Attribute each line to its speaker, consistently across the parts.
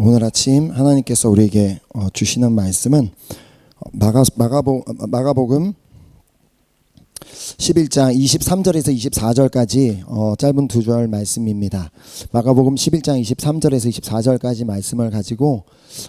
Speaker 1: 오늘 아침 하나님께서 우리에게 어, 주시는 말씀은 어, 마가 마가복 마가복음 11장 23절에서 24절까지 어, 짧은 두 절 말씀입니다. 마가복음 11장 23절에서 24절까지 말씀을 가지고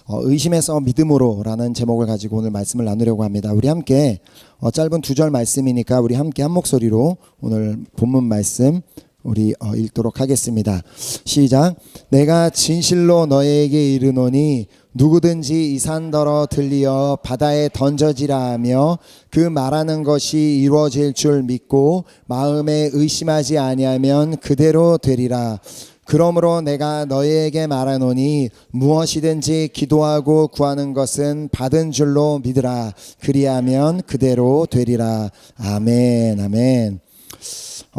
Speaker 1: 어, 의심에서 믿음으로라는 제목을 가지고 오늘 말씀을 나누려고 합니다. 우리 함께 어, 짧은 두 절 말씀이니까 우리 함께 한 목소리로 오늘 본문 말씀 우리 어, 읽도록 하겠습니다. 시작. 내가 진실로 너에게 이르노니 누구든지 이 산더러 들리어 바다에 던져지라 하며 그 말하는 것이 이루어질 줄 믿고 마음에 의심하지 아니하면 그대로 되리라. 그러므로 내가 너희에게 말하노니 무엇이든지 기도하고 구하는 것은 받은 줄로 믿으라. 그리하면 그대로 되리라. 아멘. 아멘.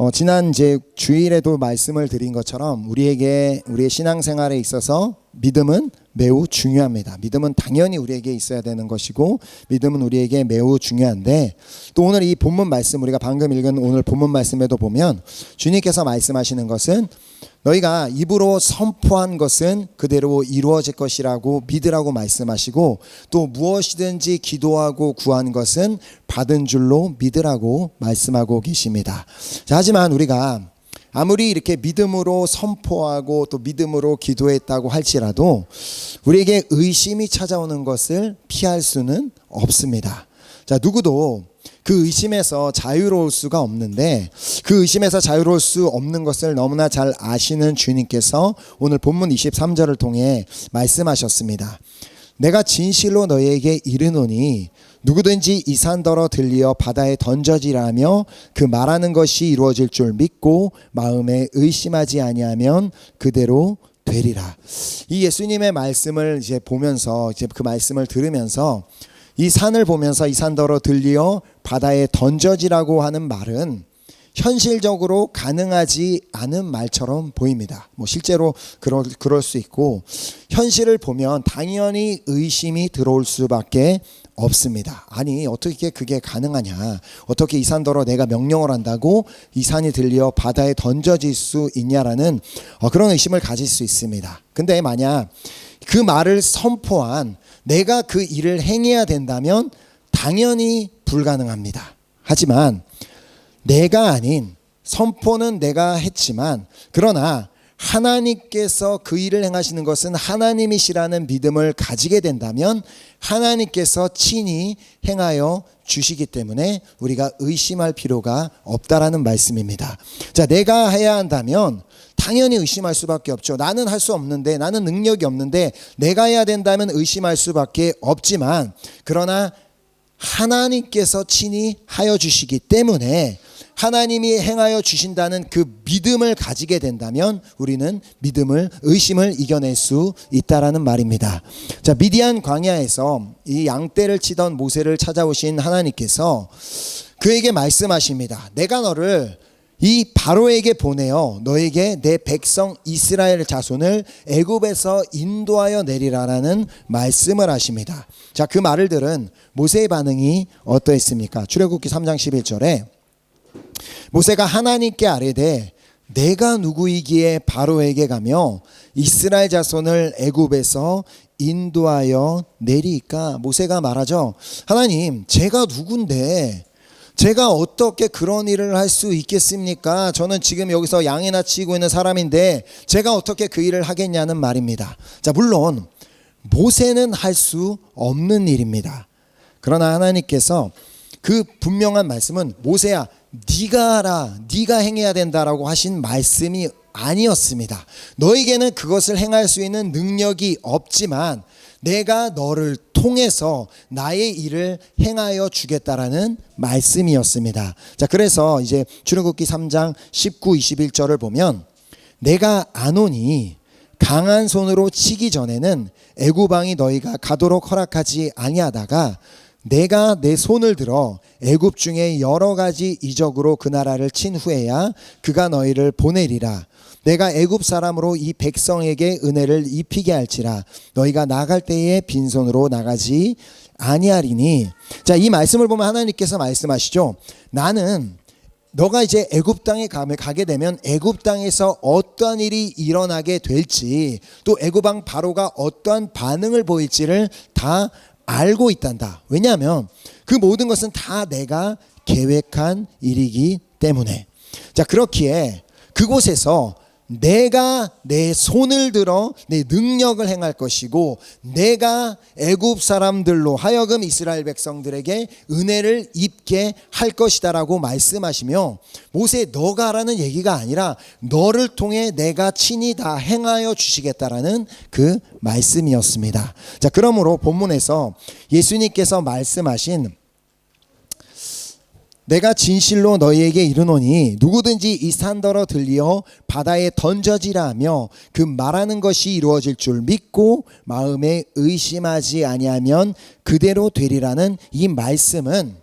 Speaker 1: 어, 지난 이제 주일에도 말씀을 드린 것처럼 우리에게 우리의 신앙생활에 있어서 믿음은 매우 중요합니다. 믿음은 당연히 우리에게 있어야 되는 것이고 믿음은 우리에게 매우 중요한데 또 오늘 이 본문 말씀 우리가 방금 읽은 오늘 본문 말씀에도 보면 주님께서 말씀하시는 것은 너희가 입으로 선포한 것은 그대로 이루어질 것이라고 믿으라고 말씀하시고 또 무엇이든지 기도하고 구한 것은 받은 줄로 믿으라고 말씀하고 계십니다. 자, 하지만 우리가 아무리 이렇게 믿음으로 선포하고 또 믿음으로 기도했다고 할지라도 우리에게 의심이 찾아오는 것을 피할 수는 없습니다. 자, 누구도 그 의심에서 자유로울 수가 없는데 그 의심에서 자유로울 수 없는 것을 너무나 잘 아시는 주님께서 오늘 본문 23절을 통해 말씀하셨습니다. 내가 진실로 너희에게 이르노니 누구든지 이 산더러 들리어 바다에 던져지라며 그 말하는 것이 이루어질 줄 믿고 마음에 의심하지 아니하면 그대로 되리라. 이 예수님의 말씀을 이제 보면서 이제 그 말씀을 들으면서 이 산을 보면서 이 산더러 들리어 바다에 던져지라고 하는 말은 현실적으로 가능하지 않은 말처럼 보입니다. 뭐 실제로 그럴, 그럴 수 있고 현실을 보면 당연히 의심이 들어올 수밖에 없습니다. 아니 어떻게 그게 가능하냐? 어떻게 이 산더러 내가 명령을 한다고 이 산이 들려 바다에 던져질 수 있냐라는 어, 그런 의심을 가질 수 있습니다. 근데 만약 그 말을 선포한 내가 그 일을 행해야 된다면 당연히 불가능합니다. 하지만 내가 아닌 선포는 내가 했지만 그러나 하나님께서 그 일을 행하시는 것은 하나님이시라는 믿음을 가지게 된다면 하나님께서 친히 행하여 주시기 때문에 우리가 의심할 필요가 없다라는 말씀입니다. 자, 내가 해야 한다면 당연히 의심할 수밖에 없죠. 나는 할 수 없는데, 나는 능력이 없는데, 내가 해야 된다면 의심할 수밖에 없지만, 그러나 하나님께서 친히 하여 주시기 때문에 하나님이 행하여 주신다는 그 믿음을 가지게 된다면 우리는 믿음을 의심을 이겨낼 수 있다라는 말입니다. 자, 미디안 광야에서 이 양떼를 치던 모세를 찾아오신 하나님께서 그에게 말씀하십니다. 내가 너를 이 바로에게 보내어 너에게 내 백성 이스라엘 자손을 애굽에서 인도하여 내리라라는 말씀을 하십니다. 자, 그 말을 들은 모세의 반응이 어떠했습니까? 출애굽기 3장 11절에 모세가 하나님께 아뢰되 내가 누구이기에 바로에게 가며 이스라엘 자손을 애굽에서 인도하여 내리까 모세가 말하죠. 하나님, 제가 누군데 제가 어떻게 그런 일을 할 수 있겠습니까? 저는 지금 여기서 양이나 치고 있는 사람인데 제가 어떻게 그 일을 하겠냐는 말입니다. 자, 물론 모세는 할 수 없는 일입니다. 그러나 하나님께서 그 분명한 말씀은 모세야 네가 하라 네가 행해야 된다라고 하신 말씀이 아니었습니다. 너에게는 그것을 행할 수 있는 능력이 없지만 내가 너를 통해서 나의 일을 행하여 주겠다라는 말씀이었습니다. 자, 그래서 이제 출애굽기 3장 19, 21절을 보면 내가 아노니 강한 손으로 치기 전에는 애굽 왕이 너희가 가도록 허락하지 아니하다가 내가 내 손을 들어 애굽 중에 여러 가지 이적으로 그 나라를 친 후에야 그가 너희를 보내리라. 내가 애굽 사람으로 이 백성에게 은혜를 입히게 할지라. 너희가 나갈 때에 빈손으로 나가지 아니하리니. 자 이 말씀을 보면 하나님께서 말씀하시죠. 나는 너가 이제 애굽 땅에 가게 되면 애굽 땅에서 어떠한 일이 일어나게 될지 또 애굽 왕 바로가 어떠한 반응을 보일지를 다 알고 있단다. 왜냐하면 그 모든 것은 다 내가 계획한 일이기 때문에. 자, 그렇기에 그곳에서 내가 내 손을 들어 내 능력을 행할 것이고 내가 애굽 사람들로 하여금 이스라엘 백성들에게 은혜를 입게 할 것이다라고 말씀하시며 모세 너가 하라는 얘기가 아니라 너를 통해 내가 친히 다 행하여 주시겠다라는 그 말씀이었습니다. 자, 그러므로 본문에서 예수님께서 말씀하신 내가 진실로 너희에게 이르노니 누구든지 이 산더러 들리어 바다에 던져지라 하며 그 말하는 것이 이루어질 줄 믿고 마음에 의심하지 아니하면 그대로 되리라는 이 말씀은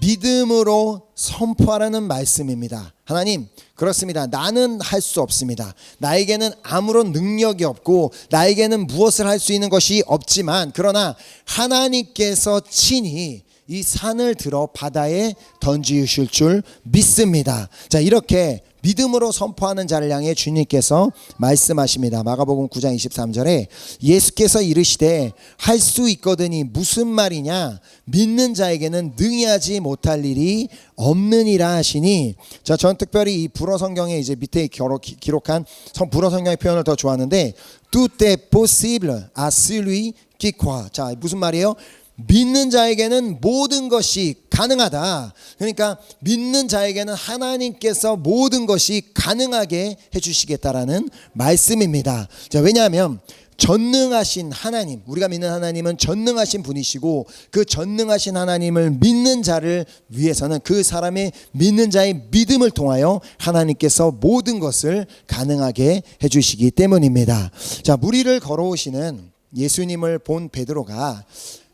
Speaker 1: 믿음으로 선포하라는 말씀입니다. 하나님, 그렇습니다. 나는 할 수 없습니다. 나에게는 아무런 능력이 없고 나에게는 무엇을 할 수 있는 것이 없지만 그러나 하나님께서 친히 이 산을 들어 바다에 던지실 줄 믿습니다. 자, 이렇게 믿음으로 선포하는 자를 향해 주님께서 말씀하십니다. 마가복음 9장 23절에 예수께서 이르시되 할 수 있거든이 무슨 말이냐 믿는 자에게는 능히 하지 못할 일이 없느니라 하시니 자, 전 특별히 이 불어 성경에 이제 밑에 기록- 기록한 성- 불어 성경의 표현을 더 좋아하는데 tout est possible à celui qui croit. 자, 무슨 말이에요? 믿는 자에게는 모든 것이 가능하다. 그러니까 믿는 자에게는 하나님께서 모든 것이 가능하게 해주시겠다라는 말씀입니다. 자, 왜냐하면 전능하신 하나님, 우리가 믿는 하나님은 전능하신 분이시고 그 전능하신 하나님을 믿는 자를 위해서는 그 사람의 믿는 자의 믿음을 통하여 하나님께서 모든 것을 가능하게 해주시기 때문입니다. 자, 무리를 걸어오시는 예수님을 본 베드로가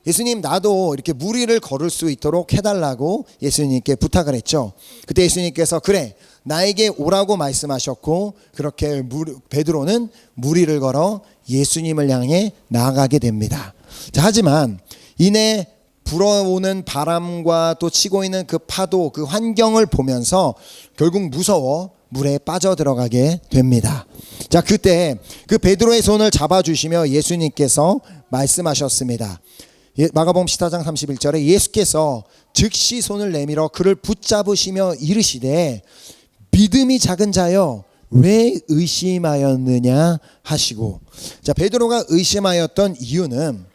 Speaker 1: 예수님 나도 이렇게 무리를 걸을 수 있도록 해달라고 예수님께 부탁을 했죠. 그때 예수님께서 그래 나에게 오라고 말씀하셨고 그렇게 무리, 베드로는 무리를 걸어 예수님을 향해 나아가게 됩니다. 자, 하지만 이내 불어오는 바람과 또 치고 있는 그 파도 그 환경을 보면서 결국 무서워 물에 빠져 들어가게 됩니다. 자, 그때 그 베드로의 손을 잡아 주시며 예수님께서 말씀하셨습니다. 예, 마가복음 14장 31절에 예수께서 즉시 손을 내밀어 그를 붙잡으시며 이르시되 믿음이 작은 자여 왜 의심하였느냐 하시고 자 베드로가 의심하였던 이유는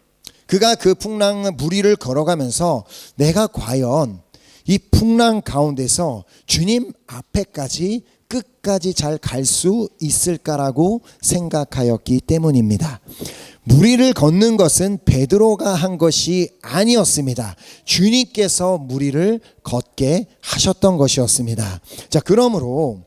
Speaker 1: 그가 그 풍랑 무리를 걸어가면서 내가 과연 이 풍랑 가운데서 주님 앞에까지 끝까지 잘 갈 수 있을까라고 생각하였기 때문입니다. 무리를 걷는 것은 베드로가 한 것이 아니었습니다. 주님께서 무리를 걷게 하셨던 것이었습니다. 자, 그러므로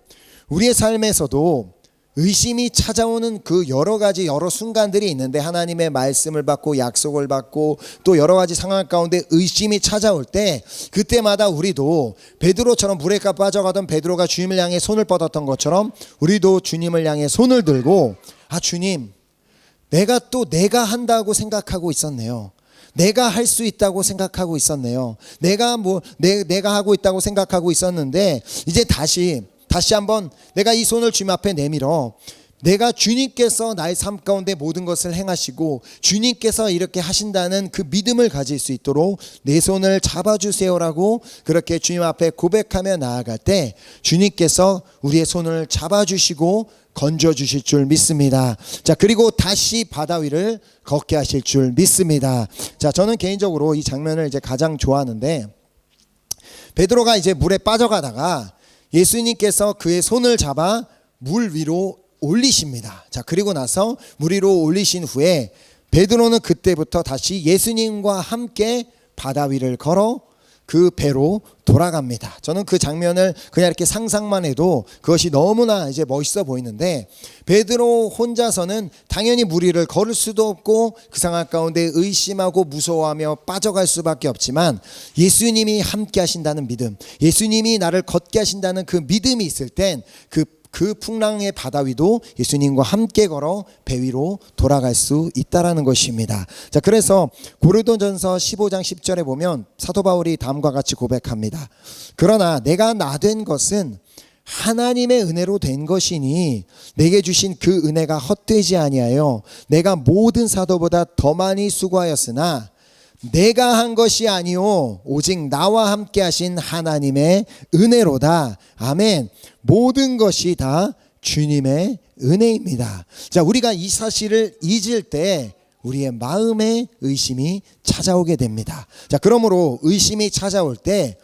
Speaker 1: 우리의 삶에서도 의심이 찾아오는 그 여러 가지 여러 순간들이 있는데 하나님의 말씀을 받고 약속을 받고 또 여러 가지 상황 가운데 의심이 찾아올 때 그때마다 우리도 베드로처럼 물에 빠져가던 베드로가 주님을 향해 손을 뻗었던 것처럼 우리도 주님을 향해 손을 들고 아 주님 내가 또 내가 한다고 생각하고 있었네요. 내가 할 수 있다고 생각하고 있었네요. 내가 뭐 내, 내가 하고 있다고 생각하고 있었는데 이제 다시 다시 한번 내가 이 손을 주님 앞에 내밀어 내가 주님께서 나의 삶 가운데 모든 것을 행하시고 주님께서 이렇게 하신다는 그 믿음을 가질 수 있도록 내 손을 잡아주세요라고 그렇게 주님 앞에 고백하며 나아갈 때 주님께서 우리의 손을 잡아주시고 건져 주실 줄 믿습니다. 자, 그리고 다시 바다 위를 걷게 하실 줄 믿습니다. 자, 저는 개인적으로 이 장면을 이제 가장 좋아하는데 베드로가 이제 물에 빠져가다가 예수님께서 그의 손을 잡아 물 위로 올리십니다. 자, 그리고 나서 물 위로 올리신 후에 베드로는 그때부터 다시 예수님과 함께 바다 위를 걸어 그 배로 돌아갑니다. 저는 그 장면을 그냥 이렇게 상상만 해도 그것이 너무나 이제 멋있어 보이는데 베드로 혼자서는 당연히 무리를 걸을 수도 없고 그 상황 가운데 의심하고 무서워하며 빠져갈 수밖에 없지만 예수님이 함께 하신다는 믿음, 예수님이 나를 걷게 하신다는 그 믿음이 있을 땐 그 그 풍랑의 바다 위도 예수님과 함께 걸어 배 위로 돌아갈 수 있다라는 것입니다. 자, 그래서 고린도전서 15장 10절에 보면 사도 바울이 다음과 같이 고백합니다. 그러나 내가 나 된 것은 하나님의 은혜로 된 것이니 내게 주신 그 은혜가 헛되지 아니하여 내가 모든 사도보다 더 많이 수고하였으나 내가 한 것이 아니요 오직 나와 함께 하신 하나님의 은혜로다. 아멘. 모든 것이 다 주님의 은혜입니다. 자, 우리가 이 사실을 잊을 때 우리의 마음에 의심이 찾아오게 됩니다. 자, 그러므로 의심이 찾아올 때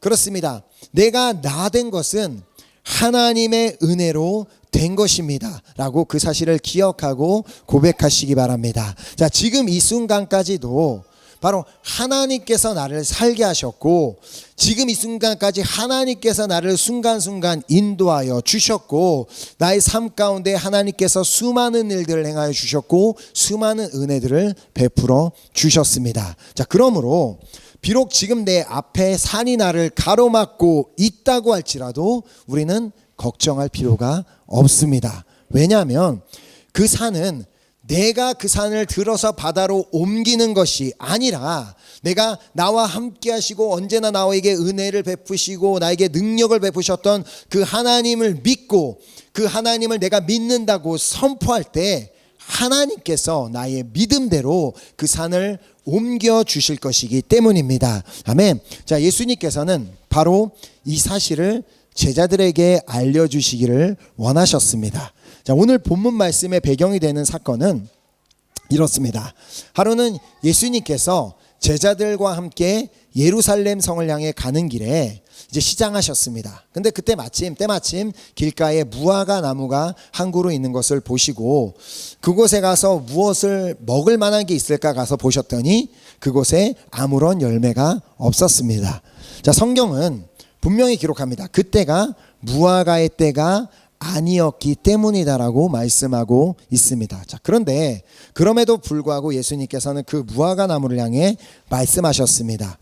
Speaker 1: 그렇습니다. 내가 나 된 것은 하나님의 은혜로 된 것입니다. 라고 그 사실을 기억하고 고백하시기 바랍니다. 자, 지금 이 순간까지도 바로 하나님께서 나를 살게 하셨고 지금 이 순간까지 하나님께서 나를 순간순간 인도하여 주셨고 나의 삶 가운데 하나님께서 수많은 일들을 행하여 주셨고 수많은 은혜들을 베풀어 주셨습니다. 자, 그러므로 비록 지금 내 앞에 산이 나를 가로막고 있다고 할지라도 우리는 걱정할 필요가 없습니다. 왜냐하면 그 산은 내가 그 산을 들어서 바다로 옮기는 것이 아니라 내가 나와 함께 하시고 언제나 나에게 은혜를 베푸시고 나에게 능력을 베푸셨던 그 하나님을 믿고 그 하나님을 내가 믿는다고 선포할 때 하나님께서 나의 믿음대로 그 산을 옮겨 주실 것이기 때문입니다. 아멘. 자, 예수님께서는 바로 이 사실을 제자들에게 알려주시기를 원하셨습니다. 자, 오늘 본문 말씀의 배경이 되는 사건은 이렇습니다. 하루는 예수님께서 제자들과 함께 예루살렘 성을 향해 가는 길에 이제 시장하셨습니다. 근데 그때 마침 때마침 길가에 무화과 나무가 한 그루 있는 것을 보시고 그곳에 가서 무엇을 먹을 만한 게 있을까 가서 보셨더니 그곳에 아무런 열매가 없었습니다. 자, 성경은 분명히 기록합니다. 그때가 무화과의 때가 아니었기 때문이다라고 말씀하고 있습니다. 자, 그런데 그럼에도 불구하고 예수님께서는 그 무화과 나무를 향해 말씀하셨습니다.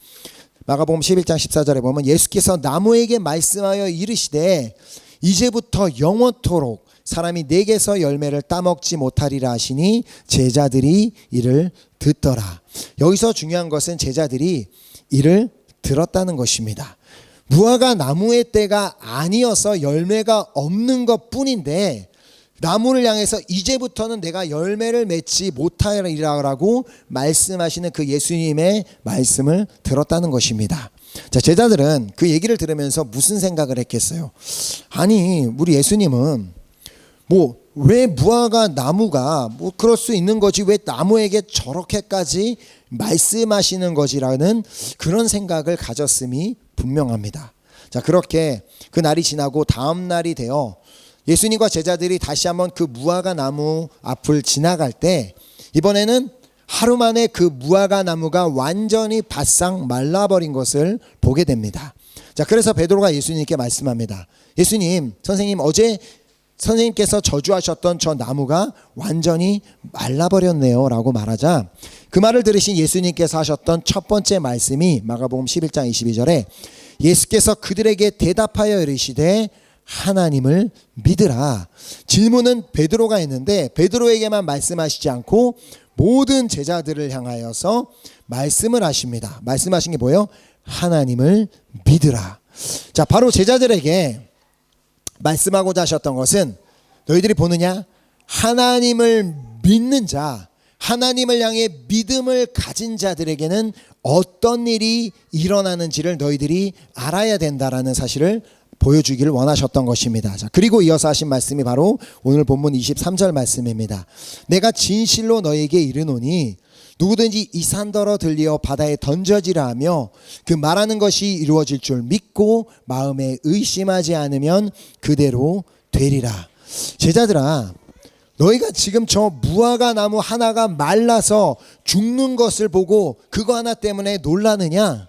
Speaker 1: 마가복음 11장 14절에 보면 예수께서 나무에게 말씀하여 이르시되 이제부터 영원토록 사람이 내게서 열매를 따먹지 못하리라 하시니 제자들이 이를 듣더라. 여기서 중요한 것은 제자들이 이를 들었다는 것입니다. 무화과 나무의 때가 아니어서 열매가 없는 것 뿐인데 나무를 향해서 이제부터는 내가 열매를 맺지 못하리라고 말씀하시는 그 예수님의 말씀을 들었다는 것입니다. 자, 제자들은 그 얘기를 들으면서 무슨 생각을 했겠어요? 아니, 우리 예수님은 뭐, 왜 무화과 나무가 뭐 그럴 수 있는 거지 왜 나무에게 저렇게까지 말씀하시는 거지라는 그런 생각을 가졌음이 분명합니다. 자, 그렇게 그 날이 지나고 다음 날이 되어 예수님과 제자들이 다시 한번 그 무화과 나무 앞을 지나갈 때 이번에는 하루 만에 그 무화과 나무가 완전히 바싹 말라버린 것을 보게 됩니다. 자, 그래서 베드로가 예수님께 말씀합니다. 예수님, 선생님 어제 선생님께서 저주하셨던 저 나무가 완전히 말라버렸네요. 라고 말하자 그 말을 들으신 예수님께서 하셨던 첫 번째 말씀이 마가복음 11장 22절에 예수께서 그들에게 대답하여 이르시되 하나님을 믿으라. 질문은 베드로가 했는데 베드로에게만 말씀하시지 않고 모든 제자들을 향하여서 말씀을 하십니다. 말씀하신 게 뭐예요? 하나님을 믿으라. 자, 바로 제자들에게 말씀하고자 하셨던 것은 너희들이 보느냐? 하나님을 믿는 자, 하나님을 향해 믿음을 가진 자들에게는 어떤 일이 일어나는지를 너희들이 알아야 된다라는 사실을 보여주기를 원하셨던 것입니다. 자, 그리고 이어서 하신 말씀이 바로 오늘 본문 23절 말씀입니다. 내가 진실로 너에게 이르노니 누구든지 이 산더러 들리어 바다에 던져지라 하며 그 말하는 것이 이루어질 줄 믿고 마음에 의심하지 않으면 그대로 되리라. 제자들아, 너희가 지금 저 무화과 나무 하나가 말라서 죽는 것을 보고 그거 하나 때문에 놀라느냐?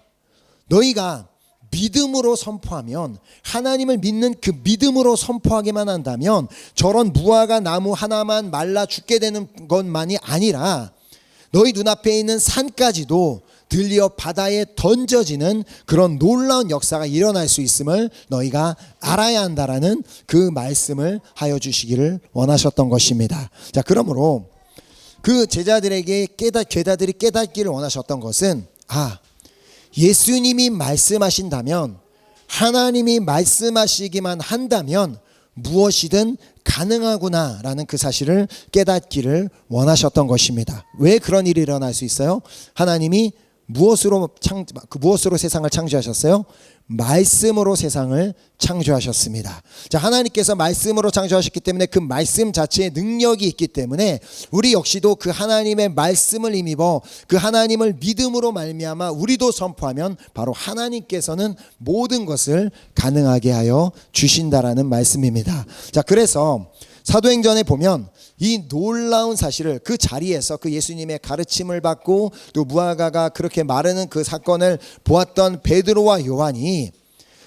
Speaker 1: 너희가 믿음으로 선포하면 하나님을 믿는 그 믿음으로 선포하기만 한다면 저런 무화과 나무 하나만 말라 죽게 되는 것만이 아니라 너희 눈앞에 있는 산까지도 들리어 바다에 던져지는 그런 놀라운 역사가 일어날 수 있음을 너희가 알아야 한다라는 그 말씀을 하여 주시기를 원하셨던 것입니다. 자, 그러므로 그 제자들에게 깨닫 제자들이 깨닫기를 원하셨던 것은 아 예수님이 말씀하신다면 하나님이 말씀하시기만 한다면 무엇이든 가능하구나라는 그 사실을 깨닫기를 원하셨던 것입니다. 왜 그런 일이 일어날 수 있어요? 하나님이 무엇으로 창, 그 무엇으로 세상을 창조하셨어요? 말씀으로 세상을 창조하셨습니다. 자, 하나님께서 말씀으로 창조하셨기 때문에 그 말씀 자체에 능력이 있기 때문에 우리 역시도 그 하나님의 말씀을 힘입어 그 하나님을 믿음으로 말미암아 우리도 선포하면 바로 하나님께서는 모든 것을 가능하게 하여 주신다라는 말씀입니다. 자, 그래서 사도행전에 보면 이 놀라운 사실을 그 자리에서 그 예수님의 가르침을 받고 또 무화과가 그렇게 마르는 그 사건을 보았던 베드로와 요한이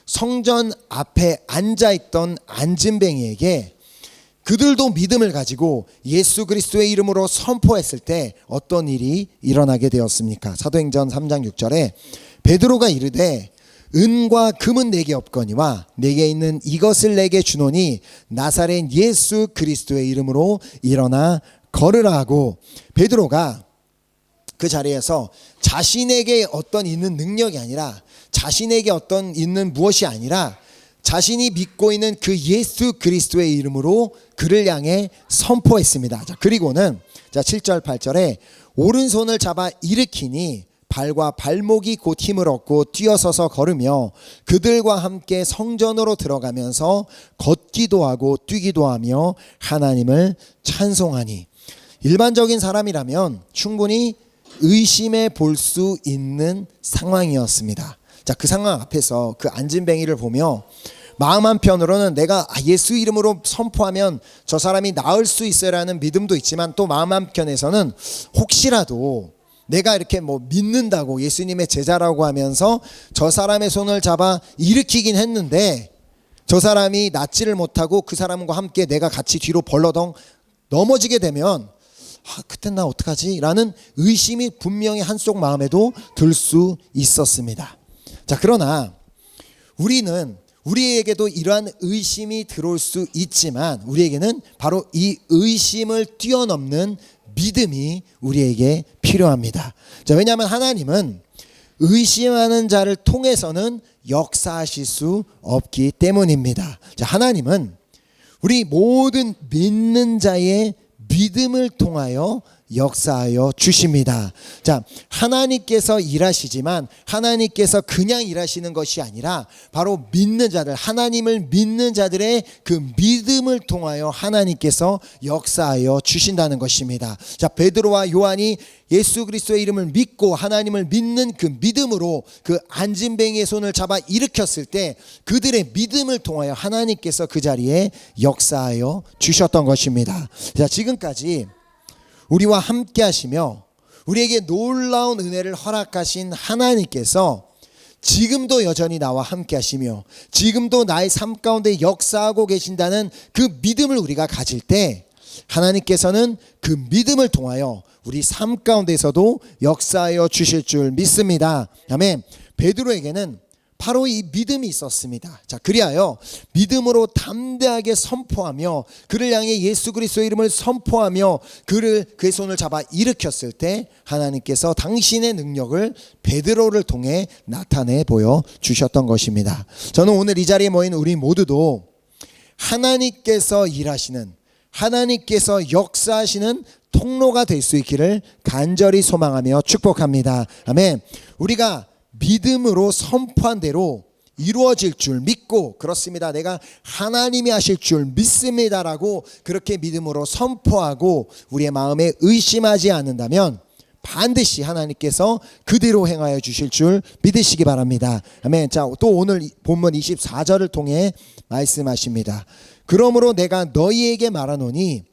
Speaker 1: 성전 앞에 앉아 있던 안진뱅이에게 그들도 믿음을 가지고 예수 그리스도의 이름으로 선포했을 때 어떤 일이 일어나게 되었습니까? 사도행전 3장 6절에 베드로가 이르되 은과 금은 내게 없거니와 내게 있는 이것을 내게 주노니 나사렛 예수 그리스도의 이름으로 일어나 걸으라 하고 베드로가 그 자리에서 자신에게 어떤 있는 능력이 아니라 자신에게 어떤 있는 무엇이 아니라 자신이 믿고 있는 그 예수 그리스도의 이름으로 그를 향해 선포했습니다. 자, 그리고는 자, 7절 8절에 오른손을 잡아 일으키니 발과 발목이 곧 힘을 얻고 뛰어서서 걸으며 그들과 함께 성전으로 들어가면서 걷기도 하고 뛰기도 하며 하나님을 찬송하니 일반적인 사람이라면 충분히 의심해 볼 수 있는 상황이었습니다. 자, 그 상황 앞에서 그 안진뱅이를 보며 마음 한편으로는 내가 아, 예수 이름으로 선포하면 저 사람이 나을 수 있어라는 믿음도 있지만 또 마음 한편에서는 혹시라도 내가 이렇게 뭐 믿는다고 예수님의 제자라고 하면서 저 사람의 손을 잡아 일으키긴 했는데 저 사람이 낫지를 못하고 그 사람과 함께 내가 같이 뒤로 벌러덩 넘어지게 되면 아, 그때 나 어떡하지? 라는 의심이 분명히 한쪽 마음에도 들 수 있었습니다. 자, 그러나 우리는 우리에게도 이러한 의심이 들어올 수 있지만 우리에게는 바로 이 의심을 뛰어넘는 믿음이 우리에게 필요합니다. 자, 왜냐하면 하나님은 의심하는 자를 통해서는 역사하실 수 없기 때문입니다. 자, 하나님은 우리 모든 믿는 자의 믿음을 통하여 역사하여 주십니다. 자, 하나님께서 일하시지만 하나님께서 그냥 일하시는 것이 아니라 바로 믿는 자들, 하나님을 믿는 자들의 그 믿음을 통하여 하나님께서 역사하여 주신다는 것입니다. 자, 베드로와 요한이 예수 그리스도의 이름을 믿고 하나님을 믿는 그 믿음으로 그 안진뱅이의 손을 잡아 일으켰을 때 그들의 믿음을 통하여 하나님께서 그 자리에 역사하여 주셨던 것입니다. 자, 지금까지 우리와 함께 하시며 우리에게 놀라운 은혜를 허락하신 하나님께서 지금도 여전히 나와 함께 하시며 지금도 나의 삶 가운데 역사하고 계신다는 그 믿음을 우리가 가질 때 하나님께서는 그 믿음을 통하여 우리 삶 가운데서도 역사하여 주실 줄 믿습니다. 아멘. 베드로에게는 바로 이 믿음이 있었습니다. 자, 그리하여 믿음으로 담대하게 선포하며 그를 향해 예수 그리스도 이름을 선포하며 그를 그의 손을 잡아 일으켰을 때 하나님께서 당신의 능력을 베드로를 통해 나타내 보여 주셨던 것입니다. 저는 오늘 이 자리에 모인 우리 모두도 하나님께서 일하시는 하나님께서 역사하시는 통로가 될 수 있기를 간절히 소망하며 축복합니다. 아멘. 우리가 믿음으로 선포한 대로 이루어질 줄 믿고 그렇습니다. 내가 하나님이 하실 줄 믿습니다라고 그렇게 믿음으로 선포하고 우리의 마음에 의심하지 않는다면 반드시 하나님께서 그대로 행하여 주실 줄 믿으시기 바랍니다. 아멘. 자, 또 오늘 본문 24절을 통해 말씀하십니다. 그러므로 내가 너희에게 말하노니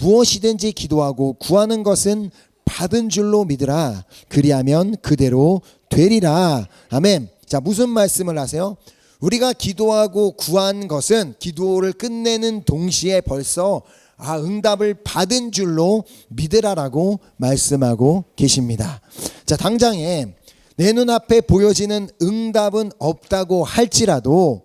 Speaker 1: 무엇이든지 기도하고 구하는 것은 받은 줄로 믿으라. 그리하면 그대로 되리라. 아멘. 자, 무슨 말씀을 하세요? 우리가 기도하고 구한 것은 기도를 끝내는 동시에 벌써 아, 응답을 받은 줄로 믿으라라고 말씀하고 계십니다. 자, 당장에 내 눈앞에 보여지는 응답은 없다고 할지라도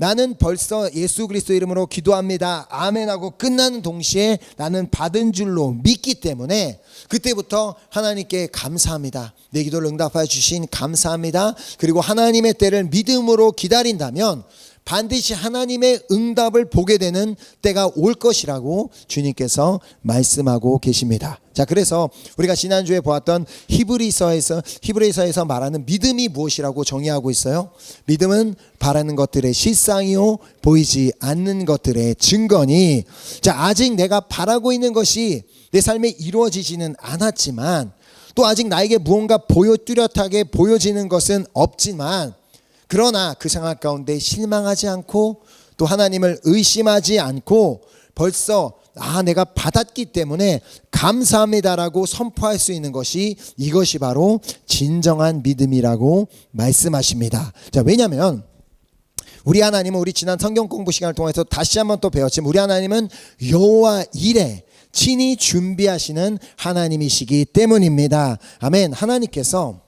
Speaker 1: 나는 벌써 예수 그리스도 이름으로 기도합니다. 아멘하고 끝나는 동시에 나는 받은 줄로 믿기 때문에 그때부터 하나님께 감사합니다. 내 기도를 응답하여 주신 감사합니다. 그리고 하나님의 때를 믿음으로 기다린다면 반드시 하나님의 응답을 보게 되는 때가 올 것이라고 주님께서 말씀하고 계십니다. 자, 그래서 우리가 지난주에 보았던 히브리서에서 히브리서에서 말하는 믿음이 무엇이라고 정의하고 있어요? 믿음은 바라는 것들의 실상이요 보이지 않는 것들의 증거니 자, 아직 내가 바라고 있는 것이 내 삶에 이루어지지는 않았지만 또 아직 나에게 무언가 보여 뚜렷하게 보여지는 것은 없지만 그러나 그 상황 가운데 실망하지 않고 또 하나님을 의심하지 않고 벌써 아 내가 받았기 때문에 감사합니다라고 선포할 수 있는 것이 이것이 바로 진정한 믿음이라고 말씀하십니다. 자 왜냐하면 우리 하나님은 우리 지난 성경 공부 시간을 통해서 다시 한번 또 배웠지만 우리 하나님은 여호와 일에 친히 준비하시는 하나님이시기 때문입니다. 아멘. 하나님께서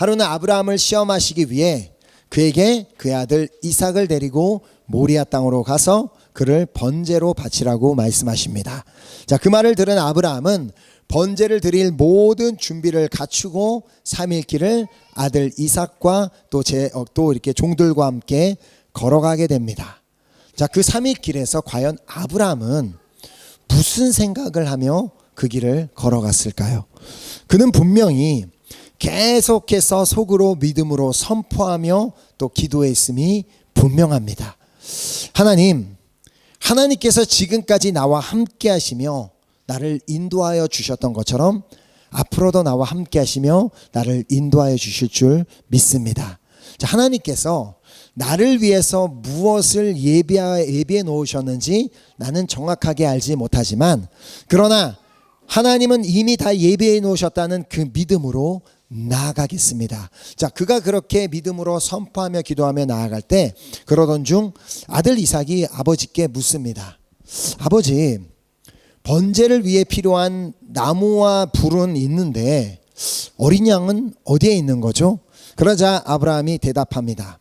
Speaker 1: 하루는 아브라함을 시험하시기 위해 그에게 그의 아들 이삭을 데리고 모리아 땅으로 가서 그를 번제로 바치라고 말씀하십니다. 자, 그 말을 들은 아브라함은 번제를 드릴 모든 준비를 갖추고 3일 길을 아들 이삭과 또 제 또 이렇게 종들과 함께 걸어가게 됩니다. 자, 그 3일 길에서 과연 아브라함은 무슨 생각을 하며 그 길을 걸어갔을까요? 그는 분명히 계속해서 속으로 믿음으로 선포하며 또 기도했음이 분명합니다. 하나님, 하나님께서 지금까지 나와 함께 하시며 나를 인도하여 주셨던 것처럼 앞으로도 나와 함께 하시며 나를 인도하여 주실 줄 믿습니다. 자, 하나님께서 나를 위해서 무엇을 예비해, 놓으셨는지 나는 정확하게 알지 못하지만 그러나 하나님은 이미 다 예비해 놓으셨다는 그 믿음으로 나아가겠습니다. 자, 그가 그렇게 믿음으로 선포하며 기도하며 나아갈 때 그러던 중 아들 이삭이 아버지께 묻습니다. 아버지, 번제를 위해 필요한 나무와 불은 있는데 어린 양은 어디에 있는 거죠? 그러자 아브라함이 대답합니다.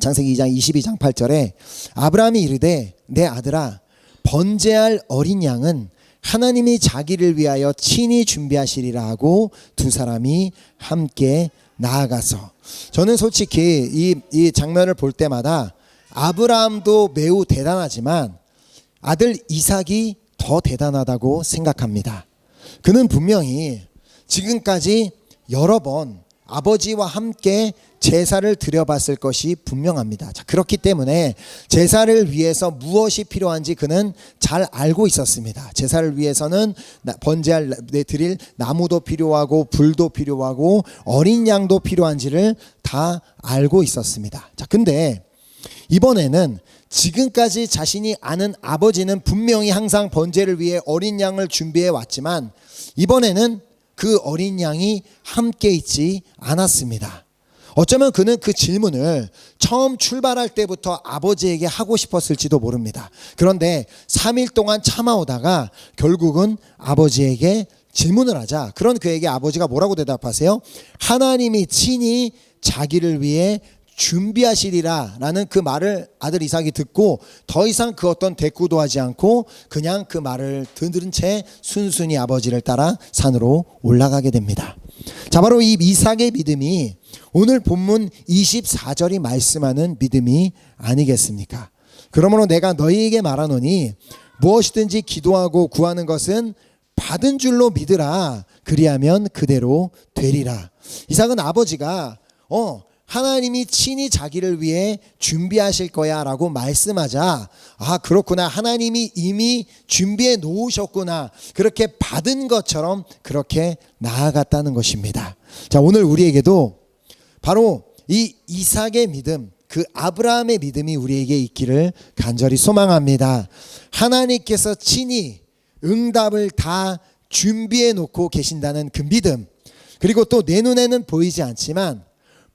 Speaker 1: 창세기 2장 22장 8절에 아브라함이 이르되 내 아들아 번제할 어린 양은 하나님이 자기를 위하여 친히 준비하시리라 하고 두 사람이 함께 나아가서 저는 솔직히 이, 이 장면을 볼 때마다 아브라함도 매우 대단하지만 아들 이삭이 더 대단하다고 생각합니다. 그는 분명히 지금까지 여러 번 아버지와 함께 제사를 드려봤을 것이 분명합니다. 자, 그렇기 때문에 제사를 위해서 무엇이 필요한지 그는 잘 알고 있었습니다. 제사를 위해서는 번제할 드릴 나무도 필요하고 불도 필요하고 어린 양도 필요한지를 다 알고 있었습니다. 자, 근데 이번에는 지금까지 자신이 아는 아버지는 분명히 항상 번제를 위해 어린 양을 준비해 왔지만 이번에는 그 어린 양이 함께 있지 않았습니다. 어쩌면 그는 그 질문을 처음 출발할 때부터 아버지에게 하고 싶었을지도 모릅니다. 그런데 3일 동안 참아오다가 결국은 아버지에게 질문을 하자. 그런 그에게 아버지가 뭐라고 대답하세요? 하나님이 친히 자기를 위해 준비하시리라 라는 그 말을 아들 이삭이 듣고 더 이상 그 어떤 대꾸도 하지 않고 그냥 그 말을 들은 채 순순히 아버지를 따라 산으로 올라가게 됩니다. 자, 바로 이 이삭의 믿음이 오늘 본문 24절이 말씀하는 믿음이 아니겠습니까? 그러므로 내가 너희에게 말하노니 무엇이든지 기도하고 구하는 것은 받은 줄로 믿으라. 그리하면 그대로 되리라. 이삭은 아버지가 어 하나님이 친히 자기를 위해 준비하실 거야 라고 말씀하자, 아, 그렇구나. 하나님이 이미 준비해 놓으셨구나. 그렇게 받은 것처럼 그렇게 나아갔다는 것입니다. 자, 오늘 우리에게도 바로 이 이삭의 믿음, 그 아브라함의 믿음이 우리에게 있기를 간절히 소망합니다. 하나님께서 친히 응답을 다 준비해 놓고 계신다는 그 믿음, 그리고 또 내 눈에는 보이지 않지만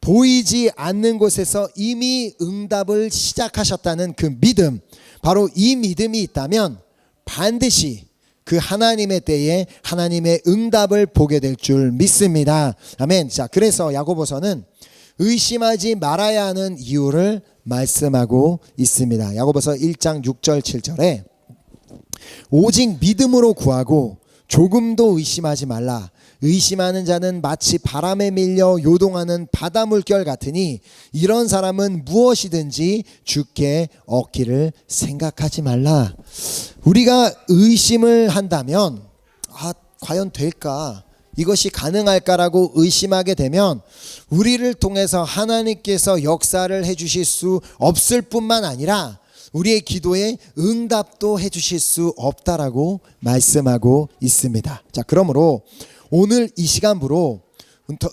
Speaker 1: 보이지 않는 곳에서 이미 응답을 시작하셨다는 그 믿음, 바로 이 믿음이 있다면 반드시 그 하나님의 때에 하나님의 응답을 보게 될 줄 믿습니다. 아멘. 자, 그래서 야고보서는 의심하지 말아야 하는 이유를 말씀하고 있습니다. 야고보서 1장 6절 7절에 오직 믿음으로 구하고 조금도 의심하지 말라. 의심하는 자는 마치 바람에 밀려 요동하는 바다 물결 같으니 이런 사람은 무엇이든지 죽게 얻기를 생각하지 말라. 우리가 의심을 한다면 아 과연 될까? 이것이 가능할까라고 의심하게 되면 우리를 통해서 하나님께서 역사를 해 주실 수 없을 뿐만 아니라 우리의 기도에 응답도 해 주실 수 없다라고 말씀하고 있습니다. 자, 그러므로 오늘 이 시간부로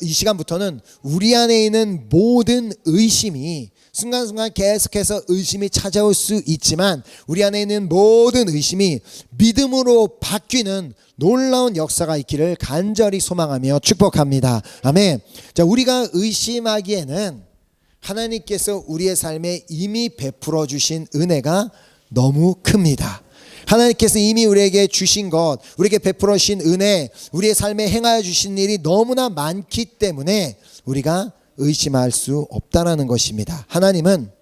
Speaker 1: 이 시간부터는 우리 안에 있는 모든 의심이 순간순간 계속해서 의심이 찾아올 수 있지만 우리 안에 있는 모든 의심이 믿음으로 바뀌는 놀라운 역사가 있기를 간절히 소망하며 축복합니다. 아멘. 자, 우리가 의심하기에는 하나님께서 우리의 삶에 이미 베풀어 주신 은혜가 너무 큽니다. 하나님께서 이미 우리에게 주신 것, 우리에게 베풀어 주신 은혜, 우리의 삶에 행하여 주신 일이 너무나 많기 때문에 우리가 의심할 수 없다라는 것입니다. 하나님은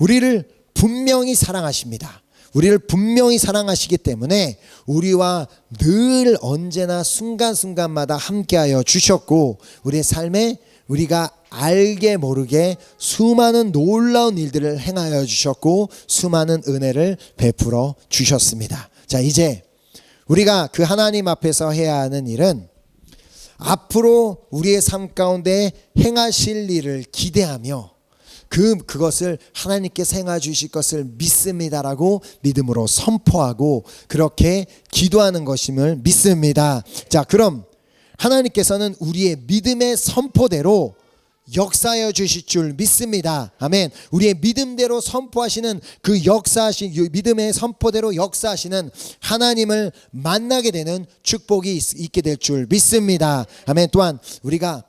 Speaker 1: 우리를 분명히 사랑하십니다. 우리를 분명히 사랑하시기 때문에 우리와 늘 언제나 순간순간마다 함께하여 주셨고 우리의 삶에 우리가 알게 모르게 수많은 놀라운 일들을 행하여 주셨고 수많은 은혜를 베풀어 주셨습니다. 자, 이제 우리가 그 하나님 앞에서 해야 하는 일은 앞으로 우리의 삶 가운데 행하실 일을 기대하며 그 그것을 하나님께서 행하 주실 것을 믿습니다라고 믿음으로 선포하고 그렇게 기도하는 것임을 믿습니다. 자, 그럼 하나님께서는 우리의 믿음의 선포대로 역사하여 주실 줄 믿습니다. 아멘. 우리의 믿음대로 선포하시는 그 역사하신 믿음의 선포대로 역사하시는 하나님을 만나게 되는 축복이 있, 게 될 줄 믿습니다. 아멘. 또한 우리가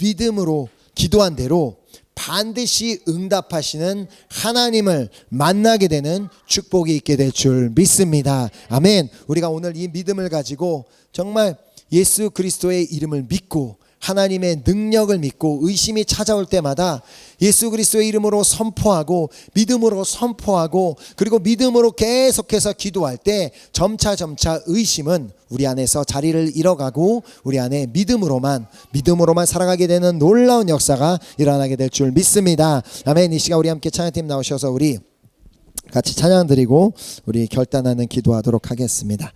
Speaker 1: 믿음으로 기도한 대로 반드시 응답하시는 하나님을 만나게 되는 축복이 있게 될 줄 믿습니다. 아멘. 우리가 오늘 이 믿음을 가지고 정말 예수 그리스도의 이름을 믿고 하나님의 능력을 믿고 의심이 찾아올 때마다 예수 그리스도의 이름으로 선포하고 믿음으로 선포하고 그리고 믿음으로 계속해서 기도할 때 점차 점차 의심은 우리 안에서 자리를 잃어가고 우리 안에 믿음으로만 믿음으로만 살아가게 되는 놀라운 역사가 일어나게 될 줄 믿습니다. 아멘. 이 시간 우리 함께 찬양팀 나오셔서 우리 같이 찬양 드리고 우리 결단하는 기도하도록 하겠습니다.